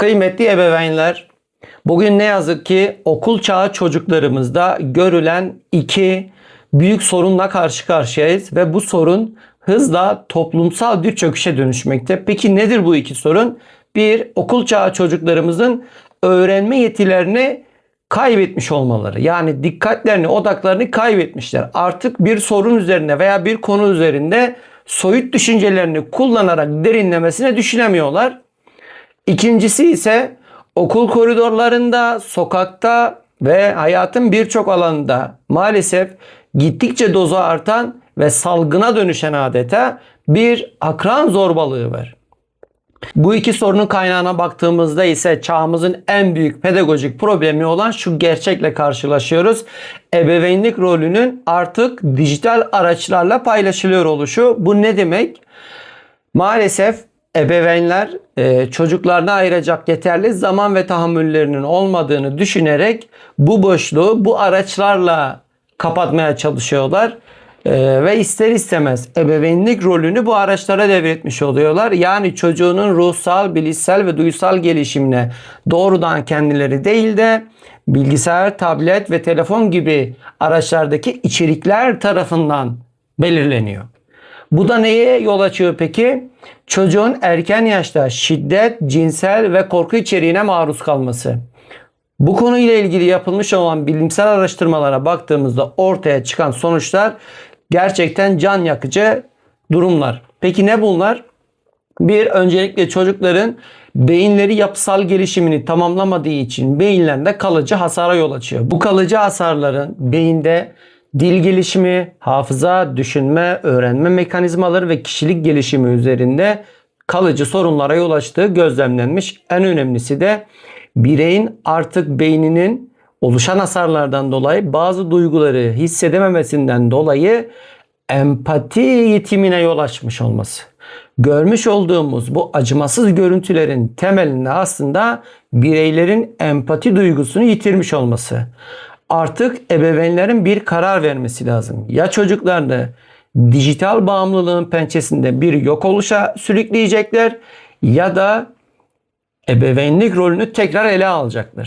Kıymetli ebeveynler, bugün ne yazık ki okul çağı çocuklarımızda görülen iki büyük sorunla karşı karşıyayız ve bu sorun hızla toplumsal bir çöküşe dönüşmekte. Peki nedir bu iki sorun? Bir, okul çağı çocuklarımızın öğrenme yetilerini kaybetmiş olmaları. Yani dikkatlerini, odaklarını kaybetmişler. Artık bir sorun üzerine veya bir konu üzerinde soyut düşüncelerini kullanarak derinlemesine düşünemiyorlar. İkincisi ise okul koridorlarında, sokakta ve hayatın birçok alanında maalesef gittikçe dozu artan ve salgına dönüşen adeta bir akran zorbalığı var. Bu iki sorunun kaynağına baktığımızda ise çağımızın en büyük pedagojik problemi olan şu gerçekle karşılaşıyoruz. Ebeveynlik rolünün artık dijital araçlarla paylaşılıyor oluşu. Bu ne demek? Maalesef ebeveynler e, çocuklarına ayıracak yeterli zaman ve tahammüllerinin olmadığını düşünerek bu boşluğu bu araçlarla kapatmaya çalışıyorlar. E, ve ister istemez ebeveynlik rolünü bu araçlara devretmiş oluyorlar. Yani çocuğunun ruhsal, bilişsel ve duysal gelişimine doğrudan kendileri değil de bilgisayar, tablet ve telefon gibi araçlardaki içerikler tarafından belirleniyor. Bu da neye yol açıyor peki? Çocuğun erken yaşta şiddet, cinsel ve korku içeriğine maruz kalması. Bu konuyla ilgili yapılmış olan bilimsel araştırmalara baktığımızda ortaya çıkan sonuçlar gerçekten can yakıcı durumlar. Peki ne bunlar? Bir, öncelikle çocukların beyinleri yapısal gelişimini tamamlamadığı için beyinlerinde kalıcı hasara yol açıyor. Bu kalıcı hasarların beyinde dil gelişimi, hafıza, düşünme, öğrenme mekanizmaları ve kişilik gelişimi üzerinde kalıcı sorunlara yol açtığı gözlemlenmiş. En önemlisi de bireyin artık beyninin oluşan hasarlardan dolayı bazı duyguları hissedememesinden dolayı empati yetimine yol açmış olması. Görmüş olduğumuz bu acımasız görüntülerin temelinde aslında bireylerin empati duygusunu yitirmiş olması. Artık ebeveynlerin bir karar vermesi lazım. Ya çocuklarını dijital bağımlılığın pençesinde bir yok oluşa sürükleyecekler ya da ebeveynlik rolünü tekrar ele alacaklar.